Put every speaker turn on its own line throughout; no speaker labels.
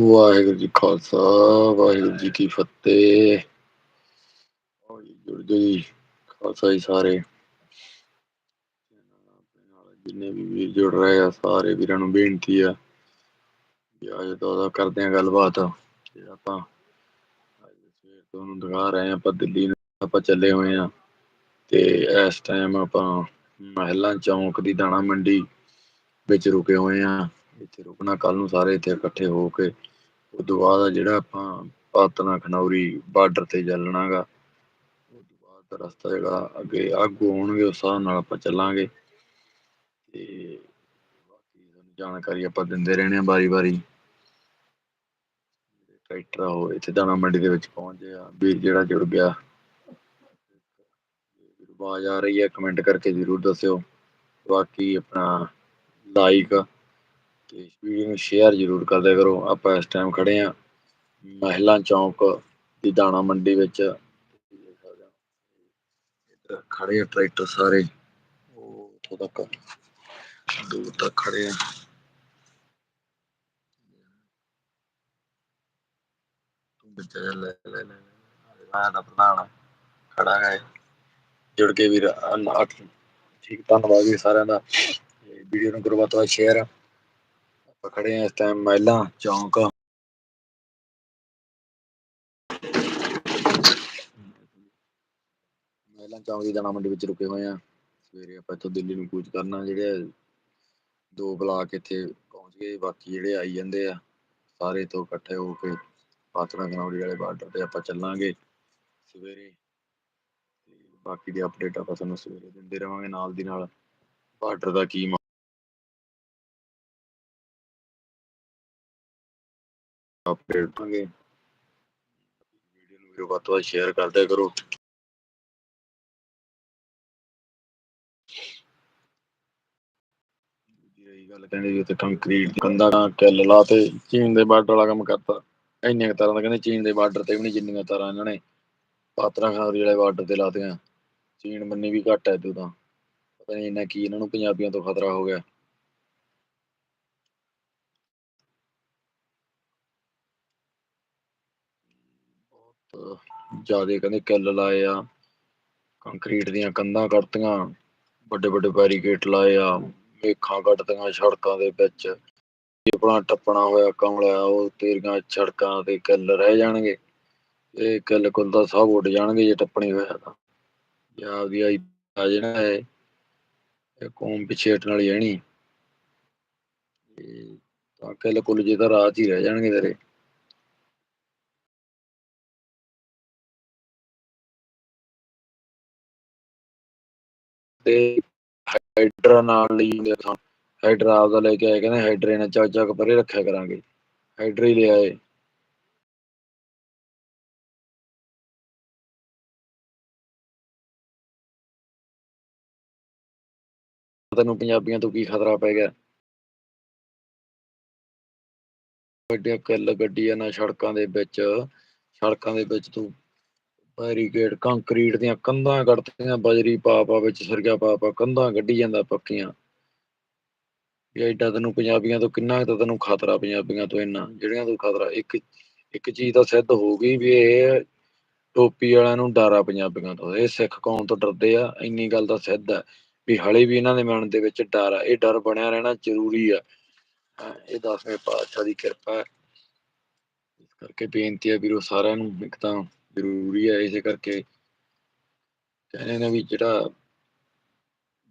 ਵਾਹਿਗੁਰੂ ਜੀ ਖਾਲਸਾ, ਵਾਹਿਗੁਰੂ ਜੀ ਕੀ ਫਤਿਹ। ਵਾਹਿਗੁਰੂ ਜੀ ਜੀ ਖਾਲਸਾ ਜੀ ਸਾਰੇ। ਜਿੰਨੇ ਵੀ ਵੀਰ ਜੁੜ ਰਹੇ ਆ, ਸਾਰੇ ਵੀਰਾਂ ਨੂੰ ਬੇਨਤੀ ਆ ਕਿ ਅੱਜ ਤੋਂ ਕਰਦੇ ਆ ਗੱਲਬਾਤ। ਤੇ ਆਪਾਂ ਅੱਜ ਸਵੇਰ ਤੋਂ ਨੂੰ ਦਿਖਾ ਰਹੇ ਆ, ਆਪਾਂ ਦਿੱਲੀ ਨੂੰ ਆਪਾਂ ਚੱਲੇ ਹੋਏ ਆ। ਤੇ ਇਸ ਟਾਈਮ ਆਪਾਂ ਮਹਿਲਾ ਚੌਂਕ ਦੀ ਦਾਣਾ ਮੰਡੀ ਵਿੱਚ ਰੁਕੇ ਹੋਏ ਆ। ਇੱਥੇ ਰੁਕਣਾ ਕੱਲ ਨੂੰ ਸਾਰੇ ਇੱਥੇ ਇਕੱਠੇ ਹੋ ਕੇ, ਉਸ ਤੋਂ ਬਾਅਦ ਜਿਹੜਾ ਆਪਾਂ ਪਾਤਨਾ ਖਨੌਰੀ ਬਾਰਡਰ ਤੇ ਚੱਲਣਾਗਾ, ਉਸ ਤੋਂ ਬਾਅਦ ਦਾ ਰਸਤਾ ਜਿਹੜਾ ਅੱਗੇ ਆਗੂ ਹੋਣਗੇ, ਉਸ ਹਿਸਾਬ ਨਾਲ ਆਪਾਂ ਚੱਲਾਂਗੇ। ਤੇ ਬਾਕੀ ਤੁਹਾਨੂੰ ਜਾਣਕਾਰੀ ਆਪਾਂ ਦਿੰਦੇ ਰਹਿਣੇ ਆ ਬਾਰੀ-ਬਾਰੀ ਟਰੈਕਟਰ ਆ, ਉਹ ਇੱਥੇ ਦਾਣਾ ਮੰਡੀ ਦੇ ਵਿੱਚ ਪਹੁੰਚ ਗਿਆ ਵੀਰ ਜਿਹੜਾ ਜੁੜ ਗਿਆ। ਆਵਾਜ਼ ਆ ਰਹੀ ਹੈ, ਕਮੈਂਟ ਕਰਕੇ ਜ਼ਰੂਰ ਦੱਸਿਓ। ਬਾਕੀ ਆਪਣਾ ਲਾਈਕ ਤੇ ਵੀਡੀਓ ਨੂੰ ਸ਼ੇਅਰ ਜ਼ਰੂਰ ਕਰਦਿਆ ਕਰੋ। ਆਪਾਂ ਇਸ ਟਾਈਮ ਖੜੇ ਆ ਮਹਿਲਾ ਚੌਂਕ ਦੀ ਦਾਣਾ ਮੰਡੀ ਵਿੱਚ। ਇੱਧਰ ਖੜੇ ਆ ਟਰੈਕਟਰ ਸਾਰੇ। ਉਹ ਉੱਥੋਂ ਤੱਕ, ਦੂਰ ਤੱਕ ਖੜੇ ਆ। ਤੂੰ ਲੈ ਲੈ ਲੈ ਆ ਦਾ ਪ੍ਰਧਾਨ ਖੜਾ ਹੈ। ਜੁੜ ਕੇ ਵੀਰ ਅੱਠ ਠੀਕ, ਧੰਨਵਾਦ ਜੀ ਸਾਰਿਆਂ ਦਾ। ਵੀਡੀਓ ਨੂੰ ਕਰੋ ਵੱਧ ਤੋਂ ਵੱਧ ਸ਼ੇਅਰ ਆਪਾਂ ਖੜੇ ਆ ਇਸ ਟਾਈਮ ਮਹਿਲਾ, ਚੌਂਕ। ਚੌਂਕ ਦੀ ਦਾਣਾ ਮੰਡੀ ਵਿੱਚ ਰੁਕੇ ਹੋਏ ਆ। ਸਵੇਰੇ ਆਪਾਂ ਇੱਥੋਂ ਦਿੱਲੀ ਨੂੰ ਕੂਚ ਕਰਨਾ, ਜਿਹੜੇ ਦੋ ਬਲਾਕ ਇੱਥੇ ਪਹੁੰਚ ਗਏ, ਬਾਕੀ ਜਿਹੜੇ ਆਈ ਜਾਂਦੇ ਆ, ਸਾਰੇ ਤੋਂ ਇਕੱਠੇ ਹੋ ਕੇ ਪਾਤੜਾ ਕਨੌੜੀ ਵਾਲੇ ਬਾਰਡਰ ਤੇ ਆਪਾਂ ਚੱਲਾਂਗੇ ਸਵੇਰੇ। ਬਾਕੀ ਦੀ ਅਪਡੇਟ ਆਪਾਂ ਤੁਹਾਨੂੰ ਸਵੇਰੇ ਦਿੰਦੇ ਰਵਾਂਗੇ ਨਾਲ ਦੀ ਨਾਲ। ਬਾਰਡਰ ਦਾ ਕੀ ਅਪਡੇਟ ਕਰਾਂਗੇ। ਵੀਡੀਓ ਨੂੰ ਵੀਡੀਓ ਵੱਧ ਤੋਂ ਵੱਧ ਸ਼ੇਅਰ ਕਰਦਿਆ ਕਰੋ। ਦੂਜੀ ਗੱਲ ਕਹਿੰਦੇ ਵੀ ਉੱਥੇ ਕੰਕਰੀਟ ਦੀ ਕੰਧਾਂ ਕਿੱਲ ਲਾ ਤੇ ਚੀਨ ਦੇ ਬਾਰਡਰ ਵਾਲਾ ਕੰਮ ਕਰਤਾ। ਇੰਨੀਆਂ ਤਰ੍ਹਾਂ ਦਾ ਕਹਿੰਦੇ ਚੀਨ ਦੇ ਬਾਰਡਰ ਤੇ ਵੀ ਨਹੀਂ ਜਿੰਨੀਆਂ ਤਰ੍ਹਾਂ ਇਹਨਾਂ ਨੇ। ਪਾਤਰਾ ਖਾਰੀ ਵਾਲੇ ਬਾਰਡਰ ਤੇ ਲਾਤੀਆਂ ਚੀਨ ਮੰਨੀ ਵੀ ਘੱਟ ਐ ਤੂੰ ਤਾਂ। ਪਤਾ ਨਹੀਂ ਇਹਨਾਂ ਕੀ ਇਹਨਾਂ ਨੂੰ ਪੰਜਾਬੀਆਂ ਤੋਂ ਖਤਰਾ ਹੋ ਗਿਆ। ਜ਼ਿਆਦੇ ਕਹਿੰਦੇ ਕਿੱਲ ਲਾਏ ਆ ਕੰਕਰੀਟ ਦੀਆਂ ਕੰਧਾਂ ਕੱਢਤੀਆਂ, ਵੱਡੇ ਵੱਡੇ ਬੈਰੀਕੇਡ ਲਾਏ ਆ, ਮੇਖਾਂ ਕੱਢਤੀਆਂ ਸੜਕਾਂ ਦੇ ਵਿੱਚ ਆਪਣਾ ਟੱਪਣਾ ਹੋਇਆ, ਕਮਲਿਆ, ਉਹ ਤੇਰੀਆਂ ਸੜਕਾਂ ਤੇ ਕਿੱਲ ਰਹਿ ਜਾਣਗੇ। ਇਹ ਕਿੱਲ ਕੁੱਲ ਤਾਂ ਸਭ ਉੱਡ ਜਾਣਗੇ ਜੇ ਟੱਪਣੀ ਹੋਇਆ ਤਾਂ। ਜੇ ਆਪਦੀ ਆਈ ਆ ਜਿਹੜਾ ਹੈ ਇਹ ਕੌਮ ਪਿੱਛੇ ਹਟਣ ਵਾਲੀ ਹੈ ਨਹੀਂ। ਤਾਂ ਕਿੱਲ ਕੁੱਲ ਜੇ ਤਾਂ ਰਾਤ ਹੀ ਰਹਿ ਜਾਣਗੇ ਤੇਰੇ। ਤੇ ਹਾਈਡਰਾ ਨਾਲ ਲਈ ਜਾਂਦੇ ਸਨ ਹਾਈਡਰਾ ਆਪਦਾ ਲੈ ਕੇ ਆਏ, ਕਹਿੰਦੇ ਹਾਈਡਰੇ ਨਾਲ ਚੱਕ ਚੱਕ ਪਰੇ ਰੱਖਿਆ ਕਰਾਂਗੇ। ਹਾਈਡਰਾ ਹੀ ਲਿਆਏ ਤੈਨੂੰ ਪੰਜਾਬੀਆਂ ਤੋਂ ਕੀ ਖਤਰਾ ਪੈ ਗਿਆ? ਵੱਡੀਆਂ ਕਿੱਲ ਗੱਡੀਆਂ ਨਾਲ ਸੜਕਾਂ ਦੇ ਵਿੱਚ, ਸੜਕਾਂ ਦੇ ਵਿੱਚ ਤੂੰ ਬੈਰੀਕੇਡ, ਕੰਕਰੀਟ ਦੀਆਂ ਕੰਧਾਂ ਕੱਢਤੀਆਂ, ਬਜਰੀ ਪਾ ਪਾ ਵਿੱਚ ਸਰਗਾ ਪਾ ਪਾ ਕੰਧਾਂ ਕੱਢੀ ਜਾਂਦਾ ਪੱਕੀਆਂ। ਵੀ ਐਡਾ ਤੈਨੂੰ ਪੰਜਾਬੀਆਂ ਤੋਂ ਕਿੰਨਾ ਤਾਂ ਤੈਨੂੰ ਖਤਰਾ ਪੰਜਾਬੀਆਂ ਤੋਂ ਇੰਨਾ, ਜਿਹੜੀਆਂ ਤੋਂ ਖਤਰਾ। ਇੱਕ ਇੱਕ ਚੀਜ਼ ਤਾਂ ਸਿੱਧ ਹੋ ਗਈ ਵੀ ਇਹ ਟੋਪੀ ਵਾਲਿਆਂ ਨੂੰ ਡਰ ਆ ਪੰਜਾਬੀਆਂ ਤੋਂ। ਇਹ ਸਿੱਖ ਕੌਮ ਤੋਂ ਡਰਦੇ ਆ, ਇੰਨੀ ਗੱਲ ਤਾਂ ਸਿੱਧ ਹੈ ਵੀ ਹਲੇ ਵੀ ਇਹਨਾਂ ਦੇ ਮਨ ਦੇ ਵਿੱਚ ਡਰ ਆ। ਇਹ ਡਰ ਬਣਿਆ ਰਹਿਣਾ ਜ਼ਰੂਰੀ ਆ। ਇਹ ਦਸਵੇਂ ਪਾਤਸ਼ਾਹ ਦੀ ਕਿਰਪਾ ਹੈ। ਇਸ ਕਰਕੇ ਬੇਨਤੀ ਹੈ ਵੀਰੋ ਸਾਰਿਆਂ ਨੂੰ, ਇੱਕ ਤਾਂ ਜ਼ਰੂਰੀ ਹੈ ਇਸੇ ਕਰਕੇ ਕਹਿੰਦੇ ਨੇ ਵੀ ਜਿਹੜਾ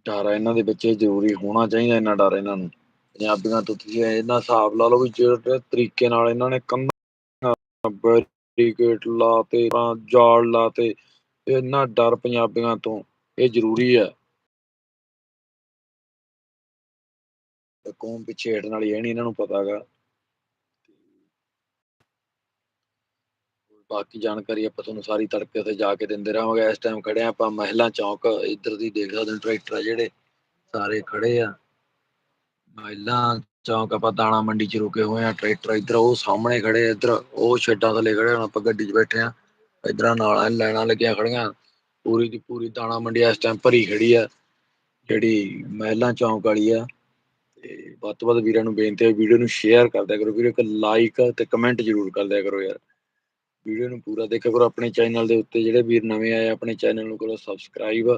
ਡਰ ਆ ਇਹਨਾਂ ਦੇ ਵਿੱਚ ਜ਼ਰੂਰੀ ਹੋਣਾ ਚਾਹੀਦਾ ਇੰਨਾ ਡਰ ਇਹਨਾਂ ਨੂੰ। ਪੰਜਾਬੀਆਂ ਤੋਂ ਤੁਸੀਂ ਇਹਨਾਂ ਹਿਸਾਬ ਲਾ ਲਓ ਵੀ ਜਿਹੜੇ ਤਰੀਕੇ ਨਾਲ ਇਹਨਾਂ ਨੇ ਕੰਧਾਂ ਬੈਰੀਕੇਡ ਲਾ ਤੇ ਜਾਲ ਲਾ ਤੇ ਇੰਨਾ ਡਰ ਪੰਜਾਬੀਆਂ ਤੋਂ, ਇਹ ਜ਼ਰੂਰੀ ਹੈ। ਕੌਮ ਪਿੱਛੇ ਹਟਣ ਵਾਲੀ ਹੈ ਨਹੀਂ ਇਹਨਾਂ ਨੂੰ ਪਤਾਗਾ ਬਾਕੀ ਜਾਣਕਾਰੀ ਆਪਾਂ ਤੁਹਾਨੂੰ ਸਾਰੀ ਤੜਕੇ ਉੱਥੇ ਜਾ ਕੇ ਦਿੰਦੇ ਰਹਾਂਗੇ। ਇਸ ਟਾਈਮ ਖੜੇ ਆ ਆਪਾਂ ਮਹਿਲਾ ਚੌਂਕ, ਇੱਧਰ ਦੀ ਦੇਖ ਸਕਦੇ ਟਰੈਕਟਰ ਆ ਜਿਹੜੇ, ਸਾਰੇ ਖੜੇ ਆ। ਮਹਿਲਾ ਚੌਂਕ ਆਪਾਂ ਦਾਣਾ ਮੰਡੀ ਚ ਰੁਕੇ ਹੋਏ ਆ ਟਰੈਕਟਰ ਇੱਧਰ ਉਹ ਸਾਹਮਣੇ ਖੜੇ ਇੱਧਰ ਉਹ ਸ਼ੈੱਡਾਂ ਥੱਲੇ ਖੜੇ ਹੁਣ ਆਪਾਂ ਗੱਡੀ 'ਚ ਬੈਠੇ ਆ। ਇੱਧਰਾਂ ਨਾਲ ਲਾਈਨਾਂ ਲੱਗੀਆਂ ਖੜੀਆਂ, ਪੂਰੀ ਦੀ ਪੂਰੀ ਦਾਣਾ ਮੰਡੀ ਇਸ ਟਾਈਮ ਭਰੀ ਖੜੀ ਆ, ਜਿਹੜੀ ਮਹਿਲਾ ਚੌਂਕ ਵਾਲੀ ਆ। ਤੇ ਵੱਧ ਤੋਂ ਵੱਧ ਵੀਰਾਂ ਨੂੰ ਬੇਨਤੀ ਹੈ ਵੀਡੀਓ ਨੂੰ ਸ਼ੇਅਰ ਕਰਦਿਆ ਕਰੋ, ਵੀਡੀਓ ਇੱਕ ਲਾਈਕ ਤੇ ਕਮੈਂਟ ਜ਼ਰੂਰ ਕਰਦਿਆ ਕਰੋ ਯਾਰ। ਵੀਡੀਓ ਨੂੰ ਪੂਰਾ ਦੇਖਿਆ ਕਰੋ ਆਪਣੇ ਚੈਨਲ ਦੇ ਉੱਤੇ ਜਿਹੜੇ ਵੀਰ ਨਵੇਂ ਆਏ ਆਪਣੇ ਚੈਨਲ ਨੂੰ ਕਰੋ ਸਬਸਕ੍ਰਾਈਬ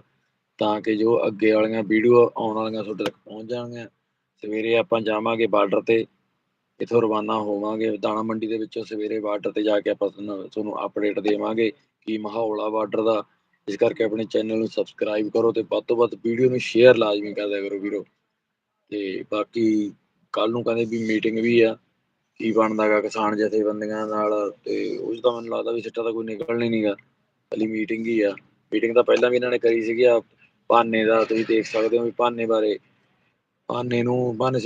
ਤਾਂ ਕਿ ਜੋ ਅੱਗੇ ਵਾਲੀਆਂ ਵੀਡੀਓ ਆਉਣ ਵਾਲੀਆਂ ਤੁਹਾਡੇ ਤੱਕ ਪਹੁੰਚ ਜਾਣਗੀਆਂ। ਸਵੇਰੇ ਆਪਾਂ ਜਾਵਾਂਗੇ ਬਾਰਡਰ ਤੇ, ਇਥੋਂ ਰਵਾਨਾ ਹੋਵਾਂਗੇ, ਦਾਣਾ ਮੰਡੀ ਦੇ ਵਿੱਚੋਂ ਸਵੇਰੇ ਬਾਰਡਰ ਤੇ ਜਾ ਕੇ ਆਪਾਂ ਤੁਹਾਨੂੰ ਤੁਹਾਨੂੰ ਅਪਡੇਟ ਦੇਵਾਂਗੇ ਕੀ ਮਾਹੌਲ ਆ ਬਾਰਡਰ ਦਾ। ਇਸ ਕਰਕੇ ਆਪਣੇ ਚੈਨਲ ਨੂੰ ਸਬਸਕ੍ਰਾਈਬ ਕਰੋ ਤੇ ਵੱਧ ਤੋਂ ਵੱਧ ਵੀਡੀਓ ਨੂੰ ਸ਼ੇਅਰ ਲਾਜ਼ਮੀ ਕਰ ਦਿਆ ਕਰੋ ਵੀਰੋ। ਤੇ ਬਾਕੀ ਕੱਲ ਨੂੰ ਕਹਿੰਦੇ ਵੀ ਮੀਟਿੰਗ ਵੀ ਆ। ਕੀ ਬਣਦਾਗਾ ਕਿਸਾਨ ਜਥੇਬੰਦੀਆਂ ਨਾਲ ਤੇ ਉਸ ਦਾ ਮੈਨੂੰ ਲੱਗਦਾ ਵੀ ਸਿੱਟਾ ਤਾਂ ਕੋਈ ਨਿਕਲਣਾ ਹੀ ਨਹੀਂਗਾ ਖਾਲੀ ਮੀਟਿੰਗ ਹੀ ਆ। ਮੀਟਿੰਗ ਤਾਂ ਪਹਿਲਾਂ ਵੀ ਇਹਨਾਂ ਨੇ ਕਰੀ ਸੀਗੀ ਆ ਭਾਨੇ ਦਾ ਤੁਸੀਂ ਦੇਖ ਸਕਦੇ ਹੋ ਵੀ ਭਾਨੇ ਬਾਰੇ। ਭਾਨੇ ਨੂੰ, ਭਾਨੇ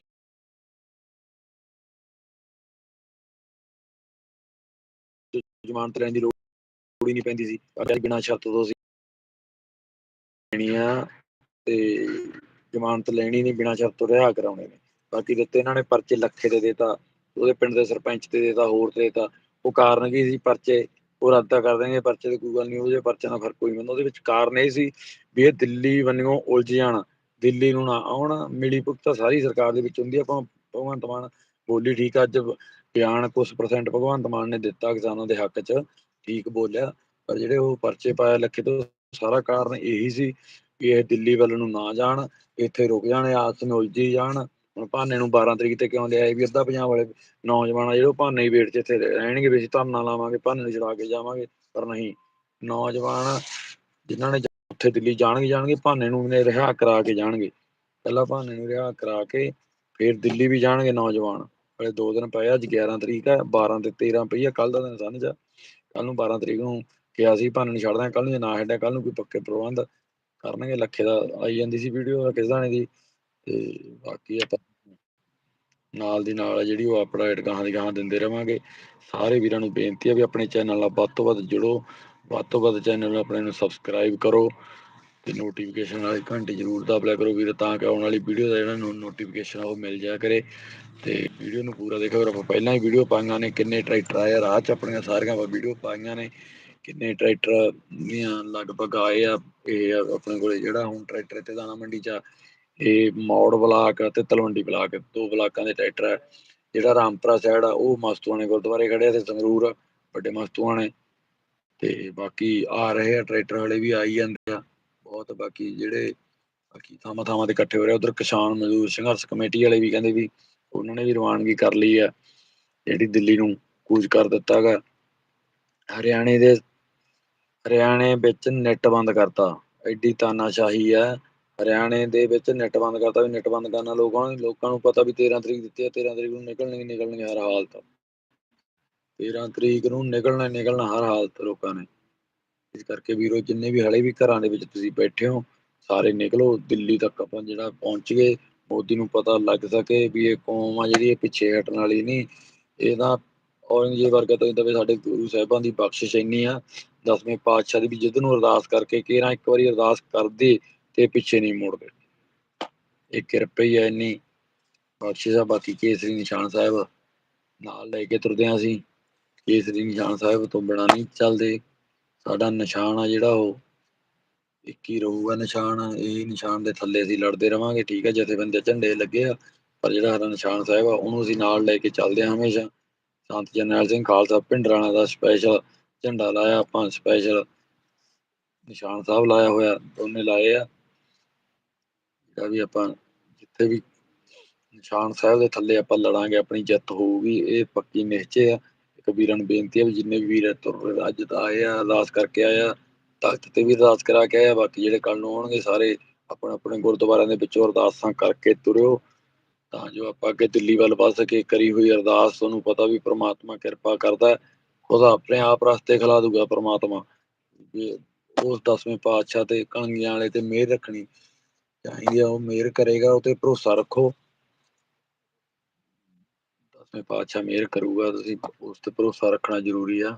ਜ਼ਮਾਨਤ ਲੈਣ ਦੀ ਲੋੜ ਹੀ ਨਹੀਂ ਪੈਂਦੀ ਸੀ। ਅਗਰ ਬਿਨਾਂ ਸ਼ਰਤ ਤੋਂ ਸੀ। ਲੈਣੀ ਆ ਤੇ ਜ਼ਮਾਨਤ ਲੈਣੀ ਨਹੀਂ, ਬਿਨਾਂ ਸ਼ਰਤ ਤੋਂ ਰਿਹਾ ਕਰਾਉਣੇ ਨੇ। ਬਾਕੀ ਦਿੱਤੇ ਇਹਨਾਂ ਨੇ ਪਰਚੇ ਲੱਖੇ ਦੇ ਦੇਤਾ। ਉਹਦੇ ਪਿੰਡ ਦੇ ਸਰਪੰਚ ਤੇ ਦੇਤਾ ਹੋਰ ਤੇ ਦੇਤਾ ਉਹ ਕਾਰਨ ਕੀ ਸੀ? ਪਰਚੇ ਉਹ ਰੱਦ ਕਰ ਦੇਣਗੇ, ਪਰਚੇ ਤੇ ਕੋਈ ਗੱਲ ਨਹੀਂ, ਉਹਦੇ ਪਰਚੇ ਨਾਲ ਫ਼ਰਕ ਕੋਈ ਨਹੀਂ ਉਹਦੇ ਵਿੱਚ ਕਾਰਨ ਇਹ ਸੀ ਵੀ ਇਹ ਦਿੱਲੀ ਬੰਨਿਓ ਉਲਝ ਜਾਣ, ਦਿੱਲੀ ਨੂੰ ਨਾ ਆਉਣ, ਮਿਲੀ ਭੁਗਤ ਸਾਰੀ ਸਰਕਾਰ ਦੇ ਵਿੱਚ ਹੁੰਦੀ ਆ। ਆਪਾਂ ਭਗਵੰਤ ਮਾਨ ਬੋਲੀ ਠੀਕ ਅੱਜ ਬਿਆਨ ਕੁਝ ਪਰਸੈਂਟ ਭਗਵੰਤ ਮਾਨ ਨੇ ਦਿੱਤਾ ਕਿਸਾਨਾਂ ਦੇ ਹੱਕ 'ਚ, ਠੀਕ ਬੋਲਿਆ। ਪਰ ਜਿਹੜੇ ਉਹ ਪਰਚੇ ਪਾਇਆ ਲੱਖੇ ਤੋਂ ਸਾਰਾ ਕਾਰਨ ਇਹੀ ਸੀ ਵੀ ਇਹ ਦਿੱਲੀ ਵੱਲ ਨੂੰ ਨਾ ਜਾਣ, ਇੱਥੇ ਰੁਕ ਜਾਣ ਆਪਸ ਨੂੰ ਉਲਝੀ ਜਾਣ। ਹੁਣ ਭਾਨੇ ਨੂੰ 12 ਤਰੀਕ ਤੇ ਕਿਉਂ ਲਿਆਏ ਵੀ ਅੱਧਾ ਪੰਜਾਬ ਵਾਲੇ ਨੌਜਵਾਨ ਆ, ਜਿਹੜੇ ਉਹ ਭਾਨੇ ਹੀ ਵੇਟ 'ਚ ਇੱਥੇ ਰਹਿਣਗੇ ਵੀ ਅਸੀਂ ਧਰਨਾ ਲਾਵਾਂਗੇ, ਭਾਨੇ ਨੂੰ ਛਡਾ ਕੇ ਜਾਵਾਂਗੇ, ਪਰ ਨਹੀਂ। ਨੌਜਵਾਨ ਜਿਨ੍ਹਾਂ ਨੇ ਉੱਥੇ ਦਿੱਲੀ ਜਾਣਗੇ ਜਾਣਗੇ, ਭਾਨੇ ਨੂੰ ਨੇ ਰਿਹਾ ਕਰਾ ਕੇ ਜਾਣਗੇ। ਪਹਿਲਾਂ ਭਾਨੇ ਨੂੰ ਰਿਹਾ ਕਰਾ ਕੇ ਫਿਰ ਦਿੱਲੀ ਵੀ ਜਾਣਗੇ ਨੌਜਵਾਨ। ਹਲੇ ਦੋ ਦਿਨ ਪਏ ਅੱਜ 11 ਤਰੀਕ ਹੈ 12 ਤੇ 13 ਪਈ ਹੈ ਕੱਲ ਦਾ ਦਿਨ ਸਮਝ ਆ। ਕੱਲ ਨੂੰ 12 ਤਰੀਕ ਨੂੰ ਕਿਹਾ ਸੀ ਭਾਨੇ ਨੂੰ ਛੱਡਦਾ ਕੱਲ ਨੂੰ ਜੇ ਨਾ ਛੱਡਿਆ ਕੱਲ ਨੂੰ ਕੋਈ ਪੱਕੇ ਪ੍ਰਬੰਧ ਕਰਨਗੇ। ਲੱਖੇ ਦਾ ਆਈ ਜਾਂਦੀ ਸੀ ਵੀਡੀਓ, ਕਿਸ ਦਾਣੇ ਦੀ। ਤੇ ਬਾਕੀ ਆਪਾਂ ਨਾਲ ਦੀ ਨਾਲ ਜਿਹੜੀ ਉਹ ਅਪਡੇਟ ਗਾਹਾਂ ਦੀ ਗਾਹਾਂ ਦਿੰਦੇ ਰਵਾਂਗੇ। ਸਾਰੇ ਵੀਰਾਂ ਨੂੰ ਬੇਨਤੀ ਹੈ ਵੀ ਆਪਣੇ ਚੈਨਲ ਨਾਲ ਵੱਧ ਤੋਂ ਵੱਧ ਜੁੜੋ। ਵੱਧ ਤੋਂ ਵੱਧ ਚੈਨਲ ਆਪਣੇ ਨੂੰ ਸਬਸਕ੍ਰਾਈਬ ਕਰੋ ਤੇ ਨੋਟੀਫਿਕੇਸ਼ਨ ਵਾਲੀ ਘੰਟੀ ਜ਼ਰੂਰ ਦਬਲਿਆ ਕਰੋ ਵੀਰ, ਤਾਂ ਕਿ ਆਉਣ ਵਾਲੀ ਵੀਡੀਓ ਦਾ ਜਿਹੜਾ ਨੋਟੀਫਿਕੇਸ਼ਨ ਉਹ ਮਿਲ ਜਾਇਆ ਕਰੇ। ਤੇ ਵੀਡੀਓ ਨੂੰ ਪੂਰਾ ਦੇਖੋ ਆਪਾਂ ਪਹਿਲਾਂ ਹੀ ਵੀਡੀਓ ਪਾਈਆਂ ਨੇ, ਕਿੰਨੇ ਟਰੈਕਟਰ ਆਏ ਰਾਹ 'ਚ ਆਪਣੀਆਂ ਸਾਰੀਆਂ ਵੀਡੀਓ ਪਾਈਆਂ ਨੇ। ਕਿੰਨੇ ਟਰੈਕਟਰ ਦੀਆਂ ਲਗਭਗ ਆਏ ਆ, ਇਹ ਆਪਣੇ ਕੋਲੇ ਜਿਹੜਾ ਹੁਣ ਟਰੈਕਟਰ ਤੇ ਦਾਣਾ ਮੰਡੀ 'ਚ ਇਹ ਮੌੜ ਬਲਾਕ ਤੇ ਤਲਵੰਡੀ ਬਲਾਕ, ਦੋ ਬਲਾਕਾਂ ਦੇ ਟਰੈਕਟਰ ਹੈ ਜਿਹੜਾ ਰਾਮਪੁਰਾ ਸਾਈਡ ਆ, ਉਹ ਮਸਤੂਆਣੇ ਗੁਰਦੁਆਰੇ ਖੜੇ ਆ ਤੇ ਸੰਗਰੂਰ ਵੱਡੇ ਮਸਤੂਆਣੇ ਤੇ ਬਾਕੀ ਆ ਰਹੇ ਆ, ਟਰੈਕਟਰ ਵਾਲੇ ਵੀ ਆਈ ਜਾਂਦੇ ਆ। ਬਹੁਤ ਬਾਕੀ ਜਿਹੜੇ ਬਾਕੀ ਥਾਵਾਂ ਥਾਵਾਂ ਤੇ ਇਕੱਠੇ ਹੋ ਰਹੇ ਉਧਰ ਕਿਸਾਨ ਮਜ਼ਦੂਰ ਸੰਘਰਸ਼ ਕਮੇਟੀ ਵਾਲੇ ਵੀ ਕਹਿੰਦੇ ਵੀ ਉਹਨਾਂ ਨੇ ਵੀ ਰਵਾਨਗੀ ਕਰ ਲਈ ਆ। ਜਿਹੜੀ ਦਿੱਲੀ ਨੂੰ ਕੂਚ ਕਰ ਦਿੱਤਾਗਾ ਹਰਿਆਣੇ ਦੇ, ਹਰਿਆਣੇ ਵਿੱਚ ਨੈਟ ਬੰਦ ਕਰਤਾ। ਐਡੀ ਤਾਨਾਸ਼ਾਹੀ ਆ। ਹਰਿਆਣੇ ਦੇ ਵਿੱਚ ਨੈਟ ਬੰਦ ਕਰਤਾ ਵੀ ਨੈਟ ਬੰਦ ਕਰਨਾ ਲੋਕਾਂ ਨੂੰ ਲੋਕਾਂ ਨੂੰ ਪਤਾ ਵੀ 13 ਤਰੀਕ ਦਿੱਤੀ ਆ 13 ਤਰੀਕ ਨੂੰ ਨਿਕਲਣਗੇ ਨਿਕਲਣਗੇ ਹਰ ਹਾਲਤ। 13 ਤਰੀਕ ਨੂੰ ਨਿਕਲਣਾ ਨਿਕਲਣਾ ਹਰ ਹਾਲਤ ਲੋਕਾਂ ਨੇ। ਇਸ ਕਰਕੇ ਵੀਰੋ, ਜਿੰਨੇ ਵੀ ਹਲੇ ਵੀ ਘਰਾਂ ਦੇ ਵਿੱਚ ਤੁਸੀਂ ਬੈਠੇ ਹੋ, ਸਾਰੇ ਨਿਕਲੋ, ਦਿੱਲੀ ਤੱਕ ਆਪਾਂ ਜਿਹੜਾ ਪਹੁੰਚ ਗਏ, ਮੋਦੀ ਨੂੰ ਪਤਾ ਲੱਗ ਸਕੇ ਵੀ ਇਹ ਕੌਮ ਆ ਜਿਹੜੀ, ਇਹ ਪਿੱਛੇ ਹਟਣ ਵਾਲੀ ਨਹੀਂ। ਇਹਦਾ ਔਰੰਗਜ਼ੇਬ ਵਰਗਾ ਤਾਂ ਇਦਾਂ ਵੀ ਸਾਡੇ ਗੁਰੂ ਸਾਹਿਬਾਂ ਦੀ ਬਖਸ਼ਿਸ਼ ਇੰਨੀ ਆ, ਦਸਵੇਂ ਪਾਤਸ਼ਾਹ ਦੀ ਵੀ ਜਿੱਦ ਨੂੰ ਅਰਦਾਸ ਕਰਕੇ ਕਿਹੜਾ ਇੱਕ ਵਾਰੀ ਅਰਦਾਸ ਕਰਦੇ ਤੇ ਪਿੱਛੇ ਨਹੀਂ ਮੁੜਦੇ। ਇੱਕ ਕਿਰਪਾ ਹੀ ਹੈ ਇੰਨੀ ਬਖਸ਼ਿਸ਼ ਆ, ਬਾਕੀ ਕੇਸਰੀ ਨਿਸ਼ਾਨ ਸਾਹਿਬ ਨਾਲ ਲੈ ਕੇ ਤੁਰਦੇ ਆ ਅਸੀਂ। ਕੇਸਰੀ ਨਿਸ਼ਾਨ ਸਾਹਿਬ ਤੋਂ ਬਿਨਾਂ ਨਹੀਂ ਚੱਲਦੇ। ਸਾਡਾ ਨਿਸ਼ਾਨ ਆ ਜਿਹੜਾ ਉਹ ਇੱਕ ਹੀ ਰਹੂਗਾ ਨਿਸ਼ਾਨ। ਇਹ ਨਿਸ਼ਾਨ ਦੇ ਥੱਲੇ ਅਸੀਂ ਲੜਦੇ ਰਵਾਂਗੇ, ਠੀਕ ਹੈ ਜਥੇਬੰਦੀ ਝੰਡੇ ਲੱਗੇ ਆ। ਪਰ ਜਿਹੜਾ ਸਾਡਾ ਨਿਸ਼ਾਨ ਸਾਹਿਬ ਆ, ਉਹਨੂੰ ਅਸੀਂ ਨਾਲ ਲੈ ਕੇ ਚੱਲਦੇ ਆ ਹਮੇਸ਼ਾ। ਸੰਤ ਜਰਨੈਲ ਸਿੰਘ ਖਾਲਸਾ ਪਿੰਡਰਾਣਾ ਦਾ ਸਪੈਸ਼ਲ ਝੰਡਾ ਲਾਇਆ, ਆਪਾਂ ਸਪੈਸ਼ਲ ਨਿਸ਼ਾਨ ਸਾਹਿਬ ਲਾਇਆ ਹੋਇਆ, ਦੋਨੇ ਲਾਏ ਆ। ਜਿਹੜਾ ਵੀ ਆਪਾਂ ਜਿੱਥੇ ਵੀ ਨਿਸ਼ਾਨ ਸਾਹਿਬ ਦੇ ਥੱਲੇ ਆਪਾਂ ਲੜਾਂਗੇ, ਆਪਣੀ ਜਿੱਤ ਹੋਊਗੀ, ਇਹ ਪੱਕੀ ਨਿਸ਼ਚੈ ਆ। ਇੱਕ ਵੀਰਾਂ ਨੂੰ ਬੇਨਤੀ ਆ ਵੀ ਜਿੰਨੇ ਵੀ ਵੀਰ ਤੁਰ ਅੱਜ ਦਾ ਆਏ ਆ, ਅਰਦਾਸ ਕਰਕੇ ਆਇਆ ਤਖਤ ਤੇ ਵੀ ਅਰਦਾਸ ਕਰਾ ਕੇ ਆਏ ਬਾਕੀ ਜਿਹੜੇ ਕੱਲ ਨੂੰ ਆਉਣਗੇ ਸਾਰੇ ਆਪਣੇ ਆਪਣੇ ਗੁਰਦੁਆਰਿਆਂ ਦੇ ਵਿੱਚੋਂ ਅਰਦਾਸਾਂ ਕਰਕੇ ਤੁਰਿਓ। ਤਾਂ ਜੋ ਆਪਾਂ ਅੱਗੇ ਦਿੱਲੀ ਵੱਲ ਵੱਧ ਸਕੇ ਕਰੀ ਹੋਈ ਅਰਦਾਸ, ਤੁਹਾਨੂੰ ਪਤਾ ਵੀ ਪ੍ਰਮਾਤਮਾ ਕਿਰਪਾ ਕਰਦਾ ਉਹਦਾ ਆਪਣੇ ਆਪ ਰਸਤੇ ਖਿਲਾ ਦੂਗਾ ਪ੍ਰਮਾਤਮਾ। ਉਸ ਦਸਵੇਂ ਪਾਤਸ਼ਾਹ ਤੇ ਕਣਗੀਆਂ ਵਾਲੇ ਤੇ ਮਿਹਰ ਰੱਖਣੀ। ਚਾਹੀਦੀ ਆ, ਉਹ ਮਿਹਰ ਕਰੇਗਾ, ਉਹ ਤੇ ਭਰੋਸਾ ਰੱਖੋ। ਦਸਵੇਂ ਪਾਤਸ਼ਾਹ ਮਿਹਰ ਕਰੂਗਾ, ਤੁਸੀਂ ਉਸ ਤੇ ਭਰੋਸਾ ਰੱਖਣਾ ਜ਼ਰੂਰੀ ਆ।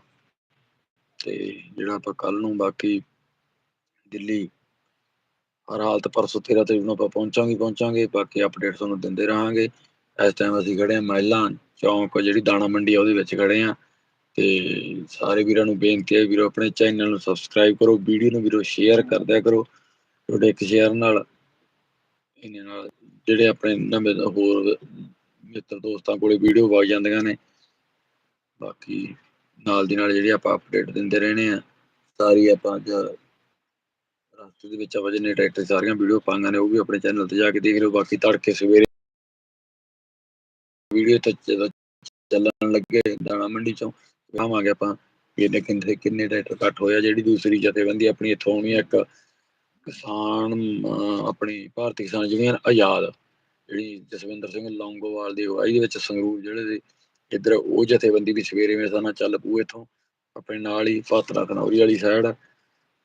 ਤੇ ਜਿਹੜਾ ਆਪਾਂ ਕੱਲ ਨੂੰ ਬਾਕੀ ਦਿੱਲੀ ਹਰ ਹਾਲਤ ਪਰਸੋਂ 13 ਤਰੀਕ ਨੂੰ ਆਪਾਂ ਪਹੁੰਚਾਂਗੇ ਪਹੁੰਚਾਂਗੇ, ਬਾਕੀ ਅਪਡੇਟ ਤੁਹਾਨੂੰ ਦਿੰਦੇ ਰਹਾਂਗੇ। ਇਸ ਟਾਈਮ ਅਸੀਂ ਖੜੇ ਆ ਮਹਿਲਾਂ ਚੌਂਕ, ਜਿਹੜੀ ਦਾਣਾ ਮੰਡੀ ਆ, ਉਹਦੇ ਵਿੱਚ ਖੜੇ ਆ ਤੇ ਸਾਰੇ ਵੀਰਾਂ ਨੂੰ ਬੇਨਤੀ ਹੈ, ਵੀਰੋ, ਆਪਣੇ ਚੈਨਲ ਨੂੰ ਸਬਸਕ੍ਰਾਈਬ ਕਰੋ, ਵੀਡੀਓ ਨੂੰ ਵੀਰੋ ਸ਼ੇਅਰ ਕਰਦਿਆ ਕਰੋ। ਤੁਹਾਡੇ ਇੱਕ ਸ਼ੇਅਰ ਨਾਲ ਇਹਨਾਂ ਨਾਲ ਜਿਹੜੇ ਆਪਣੇ ਨਵੇਂ ਹੋਰ ਮਿੱਤਰ ਦੋਸਤਾਂ ਕੋਲੇ ਵੀਡੀਓ ਪਾ ਜਾਂਦੀਆਂ ਨੇ। ਬਾਕੀ ਨਾਲ ਦੀ ਨਾਲ ਜਿਹੜੀ ਆਪਾਂ ਅਪਡੇਟ ਦਿੰਦੇ ਰਹਿਣੇ ਆ ਸਾਰੀ ਆਪਾਂ ਅੱਜ ਰਸਤੇ ਦੇ ਵਿੱਚ ਆਪਾਂ ਜਿੰਨੇ ਟਰੈਕਟਰ ਸਾਰੀਆਂ ਵੀਡੀਓ ਪਾਈਆਂ ਨੇ, ਉਹ ਵੀ ਆਪਣੇ ਚੈਨਲ ਤੇ ਜਾ ਕੇ ਦੇਖ ਲਓ। ਬਾਕੀ ਤੜਕੇ ਸਵੇਰੇ ਵੀਡੀਓ ਤੇ ਚੱਲਣ ਲੱਗੇ ਦਾਣਾ ਮੰਡੀ ਚੋਂ। ਆਵਾਂਗੇ ਆਪਾਂ ਕਿੰਨੇ ਕਿੰਨੇ ਕਿੰਨੇ ਟਰੈਕਟਰ ਕੱਟ ਹੋਇਆ, ਜਿਹੜੀ ਦੂਸਰੀ ਜਥੇਬੰਦੀ ਆਪਣੀ ਇੱਥੋਂ ਆਉਣੀ ਆ, ਇੱਕ ਕਿਸਾਨ, ਅਹ ਆਪਣੀ ਭਾਰਤੀ ਕਿਸਾਨ ਯੂਨੀਅਨ ਆਜ਼ਾਦ, ਜਿਹੜੀ ਜਸਵਿੰਦਰ ਸਿੰਘ ਲੌਂਗੋਵਾਲ ਦੀ ਅਗਵਾਈ ਦੇ ਵਿੱਚ ਸੰਗਰੂਰ ਜਿਹੜੇ ਦੇ ਇੱਧਰ ਉਹ ਜਥੇਬੰਦੀ ਵੀ ਸਵੇਰੇ ਮੇਰੇ ਹਿਸਾਬ ਨਾਲ ਚੱਲ ਪੂ ਇੱਥੋਂ, ਆਪਣੇ ਨਾਲ ਹੀ ਫਾਤਰਾ ਕਨੌਰੀ ਵਾਲੀ ਸਾਈਡ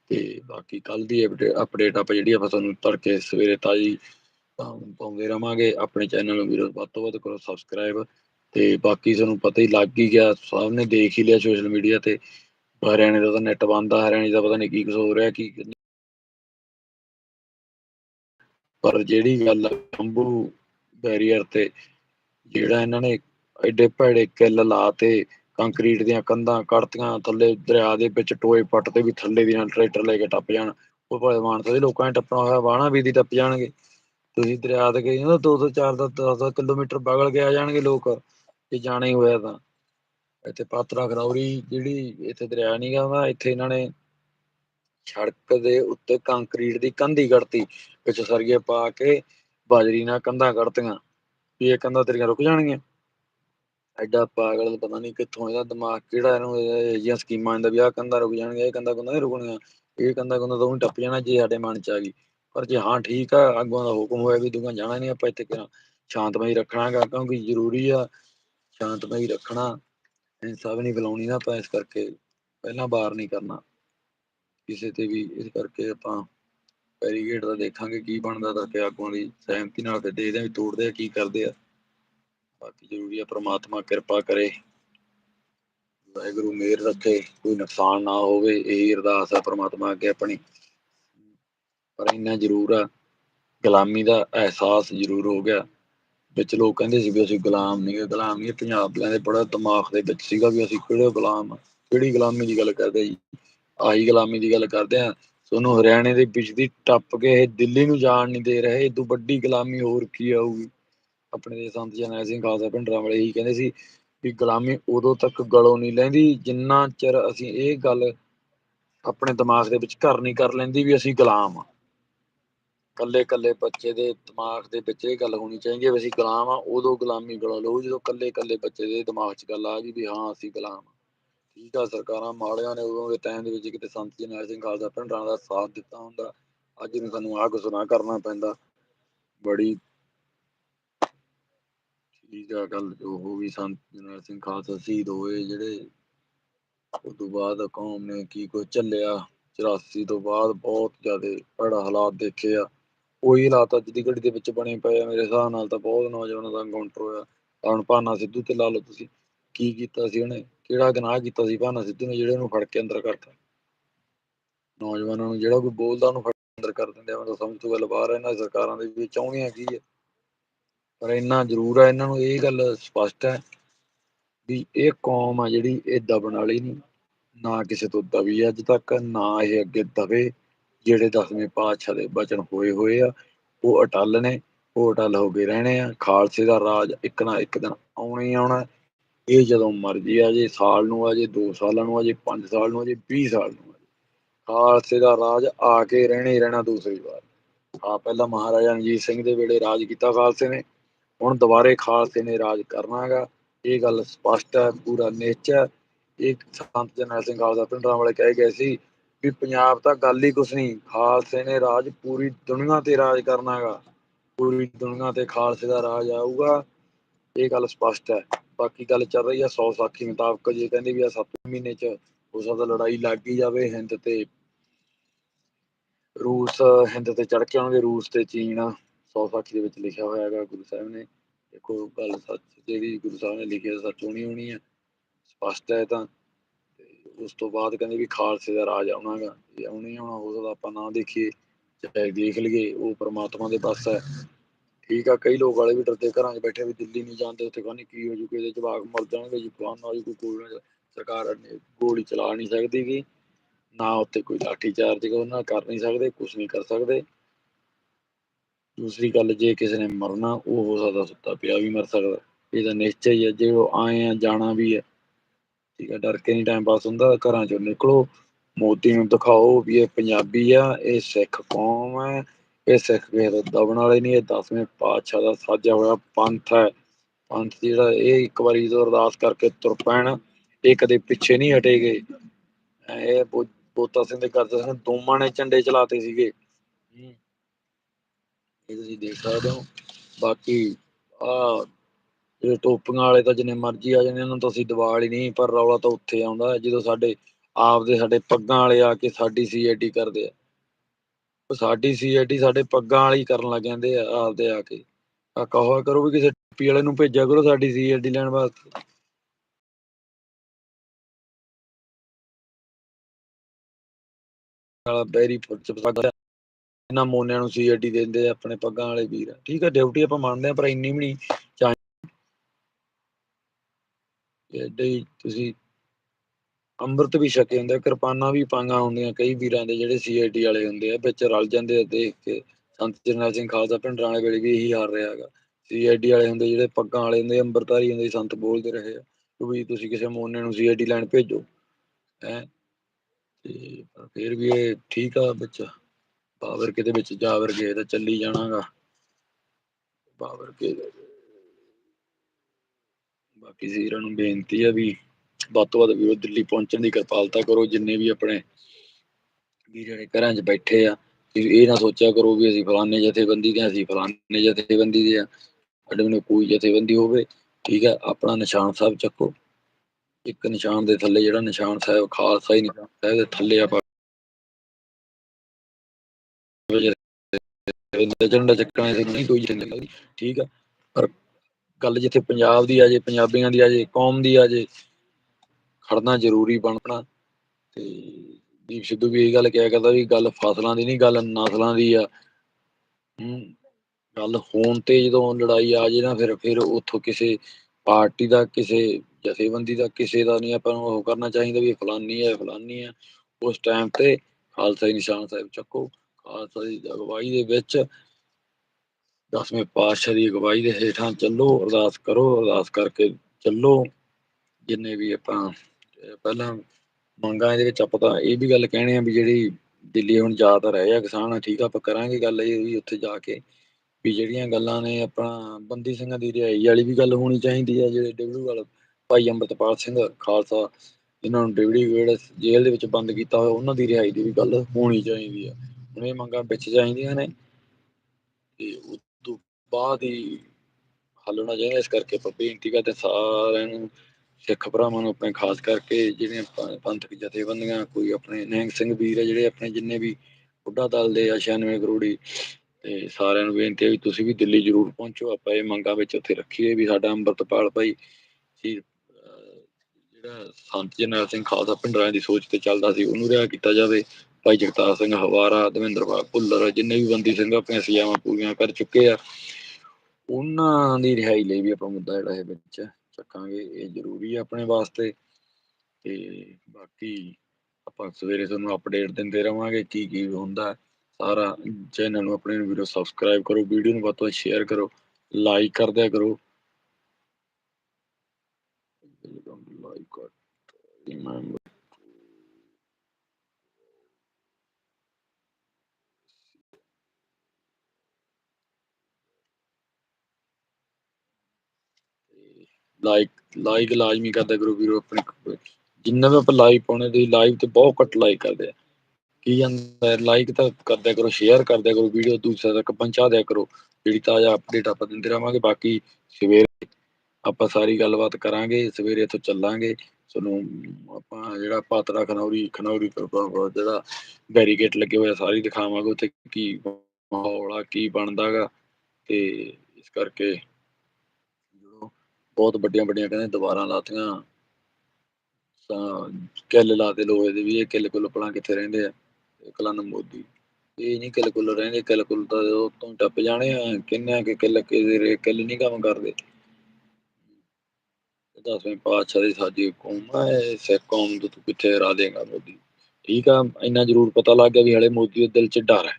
ਤੇ ਬਾਕੀ ਕੱਲ ਦੀ ਅਪਡੇਟ ਆਪਾਂ ਜਿਹੜੀ ਆਪਾਂ ਤੁਹਾਨੂੰ ਤੜਕੇ ਸਵੇਰੇ ਤਾਜੀ ਪਾਉਂਦੇ ਰਵਾਂਗੇ, ਆਪਣੇ ਚੈਨਲ ਨੂੰ ਵੀਰੋ ਵੱਧ ਤੋਂ ਵੱਧ ਕਰੋ ਸਬਸਕ੍ਰਾਈਬ ਤੇ ਬਾਕੀ ਤੁਹਾਨੂੰ ਪਤਾ ਹੀ ਲੱਗ ਹੀ ਗਿਆ, ਸਭ ਨੇ ਦੇਖ ਹੀ ਲਿਆ ਸੋਸ਼ਲ ਮੀਡੀਆ ਤੇ, ਹਰਿਆਣੇ ਦਾ ਤਾਂ ਨੈਟ ਬੰਦ ਆ, ਹਰਿਆਣੇ ਦਾ ਪਤਾ ਨਹੀਂ ਕੀ ਕੁਝ ਹੋ ਰਿਹਾ ਕੀ ਪਰ ਜਿਹੜੀ ਗੱਲ ਅੰਬੂ ਬੈਰੀਅਰ ਤੇ ਜਿਹੜਾ ਇਹਨਾਂ ਨੇ ਐਡੇ ਭੈੜੇ ਕਿੱਲ ਲਾ ਕੰਕਰੀਟ ਦੀਆਂ ਕੰਧਾਂ ਕੱਢਤੀਆਂ, ਥੱਲੇ ਦਰਿਆ ਦੇ ਵਿੱਚ ਟੋਏ ਪੱਟ ਤੇ ਵੀ ਥੱਲੇ ਦੀ ਨਾਲ ਟਰੈਕਟਰ ਲੈ ਕੇ ਟੱਪ ਜਾਣ। ਉਹ ਭਾਵੇਂ ਮਾਨਸਾ ਦੇ ਲੋਕਾਂ ਨੇ ਟੱਪਣਾ ਹੋਇਆ ਬਾਣਾ ਵੀ ਦੀ ਟੱਪ ਜਾਣਗੇ। ਤੁਸੀਂ ਦਰਿਆ ਤੇ ਗਏ ਨਾ 200 4 ਦਾ 10 ਕਿਲੋਮੀਟਰ ਬਗਲ ਕੇ ਆ ਜਾਣਗੇ ਲੋਕ, ਜੇ ਜਾਣਾ ਹੀ ਹੋਇਆ ਤਾਂ। ਇੱਥੇ ਪਾਤਰਾ ਖਰੌਰੀ ਜਿਹੜੀ ਇੱਥੇ ਦਰਿਆ ਨਹੀਂ ਗਾ ਇੱਥੇ ਇਹਨਾਂ ਨੇ ਸੜਕ ਦੇ ਉੱਤੇ ਕੰਕਰੀਟ ਦੀ ਕੰਧੀ ਕੱਢਤੀ, ਵਿੱਚ ਸਰੀਏ ਪਾ ਕੇ ਬਾਜਰੀ ਨਾਲ ਕੰਧਾਂ ਕੱਢਤੀਆਂ, ਵੀ ਇਹ ਕੰਧਾਂ ਤੇਰੀਆਂ ਰੁਕ ਜਾਣਗੀਆਂ। ਐਡਾ ਪਾਗਲ ਪਤਾ ਨਹੀਂ ਕਿੱਥੋਂ ਇਹਦਾ ਦਿਮਾਗ ਕਿਹੜਾ ਇਹਨੂੰ ਇਹ ਜਿਹੀਆਂ ਸਕੀਮਾਂ ਦਾ ਵੀ ਆਹ ਕੰਧਾਂ ਰੁਕ ਜਾਣਗੀਆਂ, ਇਹ ਕੰਧਾਂ ਕੰਧਾਂ ਨਹੀਂ ਰੁਕਣੀਆਂ ਇਹ ਕੰਧਾਂ ਕੰਧਾਂ ਤਾਂ ਉਹੀ ਟੱਪ ਜਾਣਾ ਜੇ ਸਾਡੇ ਮਨ ਚ ਆ ਗਈ। ਪਰ ਜੇ ਹਾਂ ਠੀਕ ਆ ਅੱਗੋਂ ਦਾ ਹੁਕਮ ਹੋਇਆ ਵੀ ਦੁਕਾਨ ਜਾਣਾ ਨਹੀਂ ਆਪਾਂ ਇੱਥੇ ਕਿਹੜਾ ਸ਼ਾਂਤਮਈ ਰੱਖਣਾ ਕਿਉਂਕਿ ਜ਼ਰੂਰੀ ਆ ਸ਼ਾਂਤਮਈ ਰੱਖਣਾ। ਇਨਸਾਫ਼ ਨਹੀਂ ਬੁਲਾਉਣੀ ਨਾ ਆਪਾਂ ਇਸ ਕਰਕੇ, ਪਹਿਲਾਂ ਬਾਹਰ ਨਹੀਂ ਕਰਨਾ। ਕਿਸੇ ਤੇ ਵੀ, ਇਸ ਕਰਕੇ ਆਪਾਂ ਬੈਰੀਗੇਡ ਦਾ ਦੇਖਾਂਗੇ ਕੀ ਬਣਦਾ ਤਾਂ ਕਿ ਅੱਗੋਂ ਦੀ ਸਹਿਮਤੀ ਨਾਲ ਫਿਰ ਦੇਖਦੇ ਆ ਵੀ ਤੋੜਦੇ ਆ, ਕੀ ਕਰਦੇ ਆ। ਬਾਕੀ ਜ਼ਰੂਰੀ ਆ ਪ੍ਰਮਾਤਮਾ ਕਿਰਪਾ ਕਰੇ, ਵਾਹਿਗੁਰੂ ਮਿਹਰ ਰੱਖੇ, ਕੋਈ ਨੁਕਸਾਨ ਨਾ ਹੋਵੇ, ਇਹੀ ਅਰਦਾਸ ਆ ਪ੍ਰਮਾਤਮਾ ਅੱਗੇ ਆਪਣੀ। ਪਰ ਇੰਨਾ ਜ਼ਰੂਰ ਆ, ਗੁਲਾਮੀ ਦਾ ਅਹਿਸਾਸ ਜ਼ਰੂਰ ਹੋ ਗਿਆ। ਵਿੱਚ ਲੋਕ ਕਹਿੰਦੇ ਸੀ ਵੀ ਅਸੀਂ ਗੁਲਾਮ ਨਹੀਂ ਗੇ, ਗੁਲਾਮ ਨਹੀਂ ਪੰਜਾਬੀਆਂ ਦੇ ਬੜਾ ਦਿਮਾਗ ਦੇ ਵਿੱਚ ਸੀਗਾ ਵੀ ਅਸੀਂ ਕਿਹੜੇ ਗੁਲਾਮ ਕਿਹੜੀ ਗੁਲਾਮੀ ਦੀ ਗੱਲ ਕਰਦੇ ਜੀ। ਆਹੀ ਗੁਲਾਮੀ ਦੀ ਗੱਲ ਕਰਦੇ ਆ ਤੁਹਾਨੂੰ ਹਰਿਆਣੇ ਦੇ ਵਿੱਚ ਦੀ ਟੱਪ ਕੇ ਇਹ ਦਿੱਲੀ ਨੂੰ ਜਾਣ ਨਹੀਂ ਦੇ ਰਹੇ ਇਦੋਂ ਵੱਡੀ ਗੁਲਾਮੀ ਹੋਰ ਕੀ ਆਊਗੀ? ਆਪਣੇ ਦੇ ਸੰਤ ਜਰਨੈਲ ਸਿੰਘ ਖਾਲਸਾ ਭਿੰਡਰਾਂ ਵਾਲੇ ਹੀ ਕਹਿੰਦੇ ਸੀ ਵੀ ਗੁਲਾਮੀ ਉਦੋਂ ਤੱਕ ਗਲੋਂ ਨਹੀਂ ਲੈਂਦੀ, ਜਿੰਨਾ ਚਿਰ ਅਸੀਂ ਇਹ ਗੱਲ ਆਪਣੇ ਦਿਮਾਗ ਦੇ ਵਿੱਚ ਘਰ ਨਹੀਂ ਕਰ ਲੈਂਦੀ ਵੀ ਅਸੀਂ ਗੁਲਾਮ ਆ ਕੱਲੇ ਕੱਲੇ ਬੱਚੇ ਦੇ ਦਿਮਾਗ ਦੇ ਵਿੱਚ ਇਹ ਗੱਲ ਹੋਣੀ ਚਾਹੀਦੀ ਹੈ ਵੀ ਅਸੀਂ ਗੁਲਾਮ ਆ ਉਦੋਂ ਗੁਲਾਮੀ ਗਲਾ ਲਓ ਜਦੋਂ ਕੱਲੇ ਕੱਲੇ ਬੱਚੇ ਦੇ ਦਿਮਾਗ 'ਚ ਗੱਲ ਆ ਗਈ ਵੀ ਹਾਂ, ਅਸੀਂ ਗੁਲਾਮ ਆ ਠੀਕ ਆ, ਸਰਕਾਰਾਂ ਮਾੜਿਆਂ ਨੇ ਉਦੋਂ ਦੇ ਟਾਈਮ ਦੇ ਵਿੱਚ ਕਿਤੇ ਸੰਤ ਜਰਨੈਲ ਸਿੰਘ ਖਾਲਸਾ ਪਿੰਡਾਂ ਦਾ ਸਾਥ ਦਿੱਤਾ ਹੁੰਦਾ, ਅੱਜ ਨੂੰ ਸਾਨੂੰ ਆਹ ਕੁਛ ਨਾ ਕਰਨਾ ਪੈਂਦਾ। ਬੜੀ ਠੀਕ ਆ ਗੱਲ, ਉਹ ਵੀ ਸੰਤ ਜਰਨੈਲ ਸਿੰਘ ਖਾਲਸਾ ਸ਼ਹੀਦ ਹੋਏ, ਜਿਹੜੇ ਉਸ ਤੋਂ ਬਾਅਦ ਕੌਮ ਨੇ ਕੀ ਕੁਝ ਝੱਲਿਆ 84 ਤੋਂ ਬਾਅਦ ਬਹੁਤ ਜ਼ਿਆਦਾ ਭੈੜਾ ਹਾਲਾਤ ਦੇਖੇ ਆ। ਉਹੀ ਹਾਲਾਤ ਅੱਜ ਦੀ ਘੜੀ ਦੇ ਵਿੱਚ ਬਣੇ ਪਏ ਆ, ਮੇਰੇ ਹਿਸਾਬ ਨਾਲ ਤਾਂ ਬਹੁਤ ਨੌਜਵਾਨਾਂ ਦਾ ਐਨਕਾਊਂਟਰ ਹੋਇਆ। ਹੁਣ ਭਾਨਾ, ਸਿੱਧੂ ਤੇ ਲਾ ਲਓ ਤੁਸੀਂ, ਕੀ ਕੀਤਾ ਸੀ ਉਹਨੇ? ਕਿਹੜਾ ਗੁਨਾਹ ਕੀਤਾ ਸੀ ਭਾਨਾ ਸਿੱਧੂ ਨੇ ਜਿਹੜੇ ਉਹਨੂੰ ਫੜ ਕੇ ਅੰਦਰ ਕਰਤਾ। ਨੌਜਵਾਨਾਂ ਨੂੰ ਜਿਹੜਾ ਕੋਈ ਬੋਲਦਾ ਉਹਨੂੰ ਫੜ ਕੇ ਅੰਦਰ ਕਰ ਦਿੰਦੇ ਆ। ਮੈਂ ਸਮਝ ਤੋਂ ਗੱਲ ਬਾਹਰ ਆ, ਇਹਨਾਂ ਸਰਕਾਰਾਂ ਦੇ ਵਿੱਚ ਚਾਹੁੰਦੀਆਂ ਕੀ ਹੈ ਪਰ ਇੰਨਾ ਜ਼ਰੂਰ ਹੈ ਇਹਨਾਂ ਨੂੰ ਇਹ ਗੱਲ ਸਪਸ਼ਟ ਹੈ ਵੀ ਇਹ ਕੌਮ ਆ ਜਿਹੜੀ ਇਹ ਦਬਣ ਵਾਲੀ ਨਹੀਂ। ਨਾ ਕਿਸੇ ਤੋਂ ਦਬੀ ਅੱਜ ਤੱਕ, ਨਾ ਇਹ ਅੱਗੇ ਦਵੇ ਜਿਹੜੇ ਦਸਵੇਂ ਪਾਤਸ਼ਾਹ ਦੇ ਬਚਨ ਹੋਏ ਹੋਏ ਆ, ਉਹ ਅਟਲ ਨੇ, ਉਹ ਅਟਲ ਹੋ ਕੇ ਰਹਿਣੇ ਆ। ਖਾਲਸੇ ਦਾ ਰਾਜ ਇੱਕ ਨਾ ਇੱਕ ਦਿਨ ਆਉਣਾ ਹੀ ਆਉਣਾ। ਇਹ ਜਦੋਂ ਮਰਜ਼ੀ ਆ ਜੇ, ਸਾਲ ਨੂੰ ਆ ਜੇ 2 ਸਾਲਾਂ ਨੂੰ ਆ ਜੇ 5 ਸਾਲ ਨੂੰ ਆ ਜੇ 20 ਸਾਲ ਨੂੰ ਆ ਜੇ। ਖਾਲਸੇ ਦਾ ਰਾਜ ਆ ਕੇ ਰਹਿਣਾ ਰਹਿਣਾ ਦੂਸਰੀ ਵਾਰ। ਆ ਪਹਿਲਾਂ ਮਹਾਰਾਜਾ ਰਣਜੀਤ ਸਿੰਘ ਦੇ ਵੇਲੇ ਰਾਜ ਕੀਤਾ ਖਾਲਸੇ ਨੇ। ਹੁਣ ਦੁਬਾਰੇ ਖਾਲਸੇ ਨੇ ਰਾਜ ਕਰਨਾਗਾ ਇਹ ਗੱਲ ਸਪਸ਼ਟ ਹੈ, ਪੂਰਾ ਨਿਸ਼ਚੈ ਇਹ ਸੰਤ ਜਰਨੈਲ ਸਿੰਘ ਖਾਲਸਾ ਪਿੰਡਰਾਂ ਵਾਲੇ ਕਹਿ ਗਏ ਸੀ ਵੀ ਪੰਜਾਬ ਤਾਂ ਗੱਲ ਹੀ ਕੁਛ ਨਹੀਂ, ਖਾਲਸੇ ਨੇ ਰਾਜ ਪੂਰੀ ਦੁਨੀਆ ਤੇ ਰਾਜ ਕਰਨਾਗਾ ਪੂਰੀ ਦੁਨੀਆ ਤੇ ਖਾਲਸੇ ਦਾ ਰਾਜ ਆਊਗਾ। ਇਹ ਗੱਲ ਸਪਸ਼ਟ ਹੈ। ਬਾਕੀ ਗੱਲ ਚੱਲ ਰਹੀ ਆ 100 ਸਾਖੀ ਮੁਤਾਬਕ ਜੇ ਕਹਿੰਦੇ ਵੀ ਆ 7 ਮਹੀਨੇ ਚ ਹੋ ਸਕਦਾ ਲੜਾਈ ਲੱਗ ਹੀ ਜਾਵੇ ਹਿੰਦ ਤੇ। ਰੂਸ, ਹਿੰਦ ਤੇ ਚੜ ਕੇ ਆਉਣਗੇ, ਰੂਸ ਤੇ ਚੀਨ। 100 ਸਾਖੀ ਦੇ ਵਿੱਚ ਲਿਖਿਆ ਹੋਇਆ ਹੈਗਾ ਗੁਰੂ ਸਾਹਿਬ ਨੇ। ਦੇਖੋ ਗੱਲ ਸੱਚ, ਜਿਹੜੀ ਗੁਰੂ ਸਾਹਿਬ ਨੇ ਲਿਖੀ ਹੈ ਸੱਚ ਹੋਣੀ ਹੋਣੀ ਹੈ ਸਪਸ਼ਟ ਹੈ ਤਾਂ। ਉਸ ਤੋਂ ਬਾਅਦ ਕਹਿੰਦੇ ਵੀ ਖਾਲਸੇ ਦਾ ਰਾਜ ਆਉਣਾਗਾ। ਇਹ ਆਉਣਾ ਆਉਣਾ ਹੋ ਸਕਦਾ ਆਪਾਂ ਨਾ ਦੇਖੀਏ, ਚਾਹੇ ਦੇਖ ਲਈਏ, ਉਹ ਪ੍ਰਮਾਤਮਾ ਦੇ ਪਾਸ ਹੈ। ਠੀਕ ਆ, ਕਈ ਲੋਕ ਵਾਲੇ ਵੀ ਡਰਦੇ ਘਰਾਂ 'ਚ ਬੈਠੇ ਵੀ ਦਿੱਲੀ ਨਹੀਂ ਜਾਂਦੇ ਉੱਥੇ ਕਹਿੰਦੇ ਕੀ ਹੋ ਜੂ, ਕਿਸੇ ਜਵਾਕ ਮਰ ਜਾਣਗੇ ਜੀ ਫਲਾਨ ਨਾਲ ਕੋਈ ਕੋਈ ਸਰਕਾਰ ਨੇ ਗੋਲੀ ਚਲਾ ਨਹੀਂ ਸਕਦੀ ਗੀ, ਨਾ ਉੱਥੇ ਕੋਈ ਲਾਠੀ ਚਾਰਜ ਉਹਨਾਂ ਕਰ ਨਹੀਂ ਸਕਦੇ ਕੁਝ ਨਹੀਂ ਕਰ ਸਕਦੇ। ਦੂਸਰੀ ਗੱਲ, ਜੇ ਕਿਸੇ ਨੇ ਮਰਨਾ, ਉਹ ਹੋ ਸਕਦਾ ਸੁੱਤਾ ਪਿਆ ਵੀ ਮਰ ਸਕਦਾ। ਇਹਦਾ ਨਿਸ਼ਚੈ ਹੀ ਹੈ ਜੇ ਉਹ ਆਏ ਆ, ਜਾਣਾ ਵੀ ਹੈ ਠੀਕ ਹੈ ਡਰ ਕੇ ਨਹੀਂ ਟਾਈਮ ਪਾਸ ਹੁੰਦਾ, ਘਰਾਂ ਚੋਂ ਨਿਕਲੋ, ਮੋਦੀ ਨੂੰ ਦਿਖਾਓ ਵੀ ਇਹ ਪੰਜਾਬੀ ਆ, ਇਹ ਸਿੱਖ ਕੌਮ ਹੈ ਇਹ ਸਿੱਖ ਕਿਸੇ ਦਾ ਦਬਣ ਵਾਲੇ ਨਹੀਂ, ਇਹ ਦਸਵੇਂ ਪਾਤਸ਼ਾਹ ਦਾ ਸਾਜਿਆ ਹੋਇਆ ਪੰਥ ਹੈ। ਪੰਥ ਜਿਹੜਾ ਇਹ ਇੱਕ ਵਾਰੀ ਜਦੋਂ ਅਰਦਾਸ ਕਰਕੇ ਤੁਰ ਪੈਣ, ਇਹ ਕਦੇ ਪਿੱਛੇ ਨਹੀਂ ਹਟੇਗੇ। ਇਹ ਬੋਤਾ ਸਿੰਘ ਦੇ ਕਰਦੇ ਸਨ, ਦੋਵਾਂ ਨੇ ਝੰਡੇ ਚਲਾਤੇ ਸੀਗੇ। ਇਹ ਤੁਸੀਂ ਦੇਖ ਸਕਦੇ ਹੋ। ਬਾਕੀ ਆ ਜਿਹੜੇ ਟੋਪੀਆਂ ਵਾਲੇ ਤਾਂ ਜਿੰਨੇ ਮਰਜ਼ੀ ਆ ਜਾਂਦੇ ਇਹਨਾਂ ਨੂੰ ਤਾਂ ਅਸੀਂ ਦਿਵਾਲ ਹੀ ਨਹੀਂ, ਪਰ ਰੌਲਾ ਤਾਂ ਉੱਥੇ ਆਉਂਦਾ ਜਦੋਂ ਸਾਡੇ, ਆਪਦੇ ਸਾਡੇ ਪੱਗਾਂ ਵਾਲੇ ਆ ਕੇ ਸਾਡੀ ਸੀਆਈਡੀ ਕਰਦੇ ਆ। ਸਾਡੀ ਸੀਆਈਡੀ ਸਾਡੇ ਪੱਗਾਂ ਵਾਲੀ ਕਰਨ ਲੱਗ ਜਾਂਦੇ ਆ, ਆਪਦੇ ਆ ਕੇ। ਆ ਕਹੋ ਕਰੋ ਵੀ ਕਿਸੇ ਟੋਪੀ ਵਾਲੇ ਨੂੰ ਭੇਜਿਆ ਕਰੋ ਸਾਡੀ ਸੀਆਈਡੀ ਲੈਣ ਵਾਸਤੇ। ਵਾਲਾ ਬੈਰੀ ਪੁੱਛ ਇਹਨਾਂ ਮੋਨਿਆਂ ਨੂੰ ਸੀਆਈਡੀ ਦਿੰਦੇ ਆ ਆਪਣੇ ਪੱਗਾਂ ਵਾਲੇ ਵੀਰ। ਠੀਕ ਆ, ਡਿਊਟੀ ਆਪਾਂ ਮੰਨਦੇ ਆ, ਪਰ ਇੰਨੀ ਵੀ ਨਹੀਂ। ਐਡੇ ਹੀ ਤੁਸੀਂ ਅੰਮ੍ਰਿਤ ਵੀ ਛਕੇ ਹੁੰਦੇ ਆ, ਕਿਰਪਾਨਾਂ ਵੀ ਪਾਈਆਂ ਹੁੰਦੀਆਂ ਕਈ ਵੀਰਾਂ ਦੇ ਜਿਹੜੇ ਸੀਆਈਟੀ ਵਾਲੇ ਹੁੰਦੇ ਆ ਵਿੱਚ ਰਲ ਜਾਂਦੇ ਆ ਦੇਖ ਕੇ। ਸੰਤ ਜਰਨੈਲ ਸਿੰਘ ਖਾਲਸਾ ਪਿੰਡਰਾਂ ਵਾਲੇ ਵੇਲੇ ਵੀ ਇਹੀ ਹਾਲ ਰਿਹਾ ਹੈਗਾ। ਸੀਆਈਡੀ ਵਾਲੇ ਹੁੰਦੇ ਜਿਹੜੇ ਪੱਗਾਂ ਵਾਲੇ ਹੁੰਦੇ ਅੰਮ੍ਰਿਤਧਾਰੀ ਹੁੰਦੇ ਸੰਤ ਬੋਲਦੇ ਰਹੇ ਆ। ਕਿ ਵੀ ਤੁਸੀਂ ਕਿਸੇ ਮੋਨੇ ਨੂੰ ਸੀਆਈਡੀ ਲੈਣ ਭੇਜੋ ਹੈ। ਤੇ ਪਰ ਫਿਰ ਵੀ ਇਹ ਠੀਕ ਆ ਬੱਚਾ ਬਾਬਰ ਕਿਤੇ ਵਿੱਚ ਜਾਵਰ ਗਏ ਤਾਂ ਚੱਲੀ ਜਾਣਾਗਾ। ਬਾਬਰ ਕੇ ਬਾਕੀ ਜ਼ੀਰਾ ਨੂੰ ਬੇਨਤੀ ਆ ਵੀ ਵੱਧ ਤੋਂ ਵੱਧ ਵੀ ਉਹ ਦਿੱਲੀ ਪਹੁੰਚਣ ਦੀ ਕਿਰਪਾਲਤਾ ਕਰੋ ਜਿੰਨੇ ਵੀ ਆਪਣੇ ਵੀਰ ਜਿਹੜੇ ਘਰਾਂ 'ਚ ਬੈਠੇ ਆ ਵੀ ਇਹ ਨਾ ਸੋਚਿਆ ਕਰੋ ਵੀ ਅਸੀਂ ਫਲਾਣੇ ਜਥੇਬੰਦੀ ਦੇ ਆ, ਅਸੀਂ ਫਲਾਣੇ ਜਥੇਬੰਦੀ ਦੇ ਆ ਸਾਡੇ ਵੱਲੋਂ ਕੋਈ ਜਥੇਬੰਦੀ ਹੋਵੇ ਠੀਕ ਹੈ ਆਪਣਾ ਨਿਸ਼ਾਨ ਸਾਹਿਬ ਚੱਕੋ। ਇੱਕ ਨਿਸ਼ਾਨ ਦੇ ਥੱਲੇ ਜਿਹੜਾ ਨਿਸ਼ਾਨ ਸਾਹਿਬ ਖਾਲਸਾ ਹੀ ਨਿਸ਼ਾਨ ਸਾਹਿਬ ਦੇ ਥੱਲੇ ਆਪਾਂ ਝੰਡਾ ਚੱਕਣਾ ਇਸ ਨਹੀਂ ਕੋਈ ਝੰਡਾ ਲੱਗਦੀ ਠੀਕ ਆ। ਪਰ ਗੱਲ ਜਿੱਥੇ ਪੰਜਾਬ ਦੀ ਆ ਜੇ ਪੰਜਾਬੀਆਂ ਦੀ ਆ ਜੇ ਕੌਮ ਦੀ ਆ ਜੇ ਖੜਨਾ ਜ਼ਰੂਰੀ ਬਣਨਾ। ਤੇ ਦੀਪ ਸਿੱਧੂ ਵੀ ਇਹ ਗੱਲ ਕਿਹਾ ਕਰਦਾ ਵੀ ਗੱਲ ਫਸਲਾਂ ਦੀ ਨਹੀਂ ਗੱਲ ਨਸਲਾਂ ਦੀ ਆ। ਹਮ, ਗੱਲ ਹੋਣ ਤੇ ਜਦੋਂ ਲੜਾਈ ਆ ਜੇ ਨਾ ਫਿਰ ਫਿਰ ਉੱਥੋਂ ਕਿਸੇ ਪਾਰਟੀ ਦਾ ਕਿਸੇ ਜਥੇਬੰਦੀ ਦਾ ਕਿਸੇ ਦਾ ਨਹੀਂ ਆਪਾਂ ਨੂੰ ਉਹ ਕਰਨਾ ਚਾਹੀਦਾ ਵੀ ਫਲਾਨੀ ਹੈ ਫਲਾਨੀ ਹੈ ਉਸ ਟਾਈਮ ਤੇ ਖਾਲਸਾ ਜੀ ਨਿਸ਼ਾਨ ਸਾਹਿਬ ਚੱਕੋ ਖਾਲਸਾ ਦੀ ਅਗਵਾਈ ਦੇ ਵਿੱਚ ਦਸਵੇਂ ਪਾਤਸ਼ਾਹ ਦੀ ਅਗਵਾਈ ਦੇ ਹੇਠਾਂ ਚੱਲੋ ਅਰਦਾਸ ਕਰੋ ਅਰਦਾਸ ਕਰਕੇ ਚੱਲੋ। ਜਿੰਨੇ ਵੀ ਆਪਾਂ ਪਹਿਲਾਂ ਮੰਗਾਂ ਇਹਦੇ ਵਿੱਚ ਆਪਾਂ ਤਾਂ ਇਹ ਵੀ ਗੱਲ ਕਹਿਣੇ ਆ ਵੀ ਜਿਹੜੀ ਦਿੱਲੀ ਹੁਣ ਜ਼ਿਆਦਾ ਰਹੇ ਆ ਕਿਸਾਨ, ਠੀਕ ਆ, ਆਪਾਂ ਕਰਾਂਗੇ ਗੱਲ ਇਹ ਵੀ ਉੱਥੇ ਜਾ ਕੇ ਵੀ ਜਿਹੜੀਆਂ ਗੱਲਾਂ ਨੇ ਆਪਣਾ ਬੰਦੀ ਸਿੰਘਾਂ ਦੀ ਰਿਹਾਈ ਵਾਲੀ ਵੀ ਗੱਲ ਹੋਣੀ ਚਾਹੀਦੀ ਆ, ਜਿਹੜੇ ਡਿਬੜੂ ਵਾਲ ਭਾਈ ਅੰਮ੍ਰਿਤਪਾਲ ਸਿੰਘ ਖਾਲਸਾ, ਜਿਨ੍ਹਾਂ ਨੂੰ ਡਿਬੜੀ ਗੇੜ ਜੇਲ੍ਹ ਦੇ ਵਿੱਚ ਬੰਦ ਕੀਤਾ ਹੋਇਆ, ਉਹਨਾਂ ਦੀ ਰਿਹਾਈ ਦੀ ਵੀ ਗੱਲ ਹੋਣੀ ਚਾਹੀਦੀ ਆ। ਹੁਣ ਇਹ ਮੰਗਾਂ ਵਿੱਚ ਚਾਹੀਦੀਆਂ ਨੇ ਤੇ ਉਸ ਤੋਂ ਬਾਅਦ ਹੀ ਹੱਲ ਹੋਣਾ ਚਾਹੀਦਾ, ਇਸ ਕਰਕੇ ਆਪਾਂ ਬੇਨਤੀ ਕਰਦੇ ਸਾਰਿਆਂ ਨੂੰ ਸਿੱਖ ਭਰਾਵਾਂ ਨੂੰ ਆਪਣੇ ਖਾਸ ਕਰਕੇ ਜਿਹੜੀਆਂ ਪੰਥਕ ਜਥੇਬੰਦੀਆਂ, ਕੋਈ ਆਪਣੇ ਨਿਹੰਗ ਸਿੰਘ ਵੀਰ ਆ ਜਿਹੜੇ ਆਪਣੇ ਜਿੰਨੇ ਵੀ ਬੁੱਢਾ ਦਲ ਦੇ ਆ 96 ਕਰੋੜੀ, ਤੇ ਸਾਰਿਆਂ ਨੂੰ ਬੇਨਤੀ ਹੈ ਵੀ ਤੁਸੀਂ ਵੀ ਦਿੱਲੀ ਜ਼ਰੂਰ ਪਹੁੰਚੋ, ਆਪਾਂ ਇਹ ਮੰਗਾਂ ਵਿੱਚ ਉੱਥੇ ਰੱਖੀਏ ਵੀ ਸਾਡਾ ਅੰਮ੍ਰਿਤਪਾਲ ਭਾਈ ਜੀ ਜਿਹੜਾ ਸੰਤ ਜਰਨੈਲ ਸਿੰਘ ਖਾਲਸਾ ਭਿੰਡਰਾਂ ਦੀ ਸੋਚ ਤੇ ਚੱਲਦਾ ਸੀ, ਉਹਨੂੰ ਰਿਹਾ ਕੀਤਾ ਜਾਵੇ। ਭਾਈ ਜਗਤਾਰ ਸਿੰਘ ਹਵਾਰਾ, ਦਵਿੰਦਰਪਾਲ ਭੁੱਲਰ, ਜਿੰਨੇ ਵੀ ਬੰਦੀ ਸਿੰਘ ਆਪਣੀਆਂ ਸਜ਼ਾਵਾਂ ਪੂਰੀਆਂ ਕਰ ਚੁੱਕੇ ਆ। ਉਹਨਾਂ ਦੀ ਰਿਹਾਈ ਲਈ ਵੀ ਆਪਾਂ ਮੁੱਦਾ ਜਿਹੜਾ ਇਹ ਵਿੱਚ ਚੱਕਾਂਗੇ, ਇਹ ਜ਼ਰੂਰੀ ਆ ਆਪਣੇ ਵਾਸਤੇ। ਤੇ ਬਾਕੀ ਆਪਾਂ ਸਵੇਰੇ ਤੁਹਾਨੂੰ ਅਪਡੇਟ ਦਿੰਦੇ ਰਵਾਂਗੇ ਕੀ ਕੀ ਹੁੰਦਾ। ਸਾਰਾ ਚੈਨਲ ਨੂੰ ਆਪਣੇ ਵੀਡੀਓ ਸਬਸਕ੍ਰਾਈਬ ਕਰੋ ਵੀਡੀਓ ਨੂੰ ਵੱਧ ਤੋਂ ਵੱਧ ਸ਼ੇਅਰ ਕਰੋ ਲਾਈਕ ਕਰ ਦਿਆ ਕਰੋ। ਲਾਈਕ ਰਿਮੈਂਬਰ ਲਾਈਕ ਲਾਈਕ ਲਾਜ਼ਮੀ ਕਰਦਾ ਕਰੋ ਵੀਰੋ ਆਪਣੇ ਜਿੰਨਾ ਵੀ ਆਪਾਂ ਲਾਈਵ ਪਾਉਣੇ, ਤੁਸੀਂ ਲਾਈਵ ਤੇ ਬਹੁਤ ਘੱਟ ਲਾਈਕ ਕਰਦੇ ਆ। ਕੀ ਜਾਂਦਾ ਲਾਈਕ ਤਾਂ ਕਰਦਿਆ ਕਰੋ, ਸ਼ੇਅਰ ਕਰਦਿਆ ਕਰੋ, ਵੀਡੀਓ ਦੂਸਰੇ ਤੱਕ ਪਹੁੰਚਾ ਦਿਆ ਕਰੋ। ਜਿਹੜੀ ਤਾਜ਼ਾ ਅਪਡੇਟ ਆਪਾਂ ਦਿੰਦੇ ਰਵਾਂਗੇ ਬਾਕੀ ਸਵੇਰੇ ਆਪਾਂ ਸਾਰੀ ਗੱਲਬਾਤ ਕਰਾਂਗੇ, ਸਵੇਰੇ ਇੱਥੋਂ ਚੱਲਾਂਗੇ। ਤੁਹਾਨੂੰ ਆਪਾਂ ਜਿਹੜਾ ਪਾਤੜਾ ਖਨੌਰੀ ਖਨੌਰੀ ਤੋਂ ਜਿਹੜਾ ਬੈਰੀਕੇਡ ਲੱਗੇ ਹੋਏ ਆ, ਸਾਰੀ ਦਿਖਾਵਾਂਗੇ ਉੱਥੇ ਕੀ ਮਾਹੌਲ ਆ, ਕੀ ਬਣਦਾਗਾ ਤੇ ਇਸ ਕਰਕੇ ਬਹੁਤ ਵੱਡੀਆਂ ਵੱਡੀਆਂ ਕਹਿੰਦੇ ਦੀਵਾਰਾਂ ਲਾਤੀਆਂ। ਤਾਂ ਕਿੱਲ ਲਾਤੇ ਲੋਹੇ ਦੇ ਵੀ, ਇਹ ਕਿੱਲ ਕੁੱਲ ਪਲਾਂ ਕਿੱਥੇ ਰਹਿੰਦੇ ਆ? ਕਲਨ ਮੋਦੀ। ਇਹ ਨਹੀਂ ਕਿੱਲ ਕੁੱਲ ਰਹਿੰਦੇ, ਕਿੱਲ ਕੁੱਲ ਤਾਂ ਉਹ ਟੱਪ ਜਾਣੇ ਆ। ਕਿੰਨੇ ਕਿ ਕਿੱਲ ਕਿਸੇ ਕਿੱਲ ਨਹੀਂ ਕੰਮ ਕਰਦੇ। ਦਸਵੇਂ ਪਾਤਸ਼ਾਹ ਦੀ ਸਾਡੀ ਕੌਮ ਆ ਸਿੱਖ ਕੌਮ ਤੋਂ ਤੂੰ ਕਿੱਥੇ ਹਰਾ ਦੇਗਾ ਮੋਦੀ? ਠੀਕ ਆ, ਇੰਨਾ ਜ਼ਰੂਰ ਪਤਾ ਲੱਗ ਗਿਆ ਵੀ ਹਲੇ ਮੋਦੀ ਦੇ ਦਿਲ 'ਚ ਡਰ ਹੈ।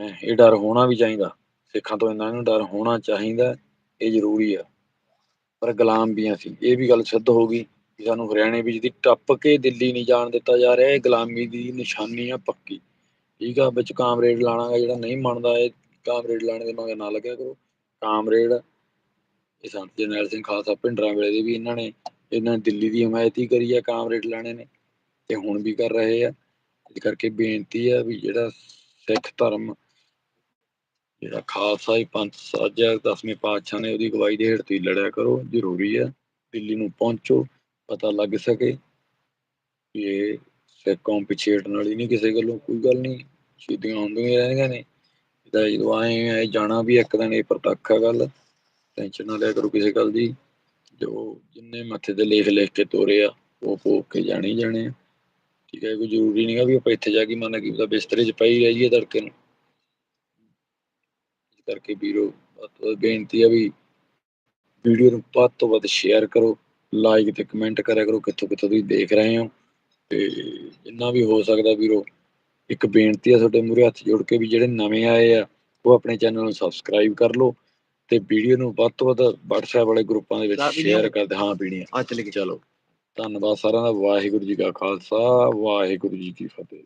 ਹੈਂ, ਇਹ ਡਰ ਹੋਣਾ ਵੀ ਚਾਹੀਦਾ। ਸਿੱਖਾਂ ਤੋਂ ਇੰਨਾ ਨੂੰ ਡਰ ਹੋਣਾ ਚਾਹੀਦਾ, ਇਹ ਜ਼ਰੂਰੀ ਆ। ਪਰ ਗੁਲਾਮ ਵੀ ਅਸੀਂ। ਇਹ ਵੀ ਗੱਲ ਸਿੱਧ ਹੋ ਗਈ ਕਿ ਸਾਨੂੰ ਹਰਿਆਣੇ ਵਿੱਚ ਦੀ ਟੱਪ ਕੇ ਦਿੱਲੀ ਨਹੀਂ ਜਾਣ ਦਿੱਤਾ ਜਾ ਰਿਹਾ। ਇਹ ਗੁਲਾਮੀ ਦੀ ਨਿਸ਼ਾਨੀ ਆ ਪੱਕੀ। ਠੀਕ ਆ, ਵਿੱਚ ਕਾਮਰੇਡ ਲਾਣਾਗਾ ਜਿਹੜਾ ਨਹੀਂ ਮੰਨਦਾ, ਇਹ ਕਾਮਰੇਡ ਲਾਣੇ ਦੇ ਮਗਰ ਨਾ ਲੱਗਿਆ ਕਰੋ। ਕਾਮਰੇਡ, ਇਹ ਸੰਤ ਜਰਨੈਲ ਸਿੰਘ ਖਾਲਸਾ ਭਿੰਡਰਾਂ ਵੇਲੇ ਦੇ ਵੀ ਇਹਨਾਂ ਨੇ ਇਹਨਾਂ ਨੇ ਦਿੱਲੀ ਦੀ ਹਮਾਇਤ ਹੀ ਕਰੀ ਆ ਕਾਮਰੇਡ ਲਾਣੇ ਨੇ ਤੇ ਹੁਣ ਵੀ ਕਰ ਰਹੇ ਆ। ਇਸ ਕਰਕੇ ਬੇਨਤੀ ਆ ਵੀ ਜਿਹੜਾ ਸਿੱਖ ਧਰਮ ਜਿਹੜਾ ਖਾਲਸਾ ਹੀ, ਪੰਥ ਸਾਜਿਆ ਦਸਵੇਂ ਪਾਤਸ਼ਾਹ ਨੇ ਉਹਦੀ ਅਗਵਾਈ ਦੇ ਹੇਠ ਤੁਸੀਂ ਲੜਿਆ ਕਰੋ, ਜ਼ਰੂਰੀ ਆ ਦਿੱਲੀ ਨੂੰ ਪਹੁੰਚੋ, ਪਤਾ ਲੱਗ ਸਕੇ ਕਿ ਇਹ ਸਿੱਖ ਕੌਮ ਪਿੱਛੇ ਹਟਣ ਵਾਲੀ ਨਹੀਂ ਕਿਸੇ ਗੱਲੋਂ, ਕੋਈ ਗੱਲ ਨਹੀਂ, ਸ਼ਹੀਦੀਆਂ ਹੁੰਦੀਆਂ ਰਹਿੰਦੀਆਂ ਨੇ, ਇਹਦਾ ਜਦੋਂ ਆਏ ਆ ਜਾਣਾ ਵੀ ਇੱਕ ਦਿਨ ਇਹ ਪ੍ਰਤੱਖ ਆ ਗੱਲ, ਟੈਨਸ਼ਨ ਨਾ ਲਿਆ ਕਰੋ ਕਿਸੇ ਗੱਲ ਦੀ, ਜੋ ਜਿੰਨੇ ਮੱਥੇ ਤੇ ਲੇਖ ਲਿਖ ਕੇ ਤੋਰੇ ਆ, ਉਹ ਪੋਕ ਕੇ ਜਾਣੇ ਹੀ ਜਾਣੇ ਆ, ਠੀਕ ਹੈ, ਕੋਈ ਜ਼ਰੂਰੀ ਨਹੀਂਗਾ ਵੀ ਆਪਾਂ ਇੱਥੇ ਜਾ ਕੇ ਮੰਨ ਕੀ ਉਹਦਾ ਬਿਸਤਰੇ 'ਚ ਪਈ ਰਹੀਏ ਤੜਕੇ ਨੂੰ। ਕਰਕੇ ਵੀਰੋ ਬੇਨਤੀ ਆ ਵੀ ਵੀਡੀਓ ਨੂੰ ਵੱਧ ਤੋਂ ਵੱਧ ਸ਼ੇਅਰ ਕਰੋ ਲਾਈਕ ਤੇ ਕਮੈਂਟ ਕਰਿਆ ਕਰੋ ਕਿੱਥੋਂ ਕਿੱਥੋਂ ਤੁਸੀਂ ਦੇਖ ਰਹੇ ਹੋ। ਤੇ ਜਿੰਨਾ ਵੀ ਹੋ ਸਕਦਾ ਵੀਰੋ ਇੱਕ ਬੇਨਤੀ ਆ ਤੁਹਾਡੇ ਮੂਹਰੇ ਹੱਥ ਜੋੜ ਕੇ ਵੀ ਜਿਹੜੇ ਨਵੇਂ ਆਏ ਆ ਉਹ ਆਪਣੇ ਚੈਨਲ ਨੂੰ ਸਬਸਕ੍ਰਾਈਬ ਕਰ ਲਓ ਤੇ ਵੀਡੀਓ ਨੂੰ ਵੱਧ ਤੋਂ ਵੱਧ WhatsApp ਵਾਲੇ ਗਰੁੱਪਾਂ ਦੇ ਵਿੱਚ? ਸ਼ੇਅਰ ਕਰਦੇ ਹਾਂ ਪੀੜੀਆਂ
ਆ
ਚਲੋ। ਧੰਨਵਾਦ ਸਾਰਿਆਂ ਦਾ ਵਾਹਿਗੁਰੂ ਜੀ ਕਾ ਖਾਲਸਾ ਵਾਹਿਗੁਰੂ ਜੀ ਕੀ ਫਤਿਹ।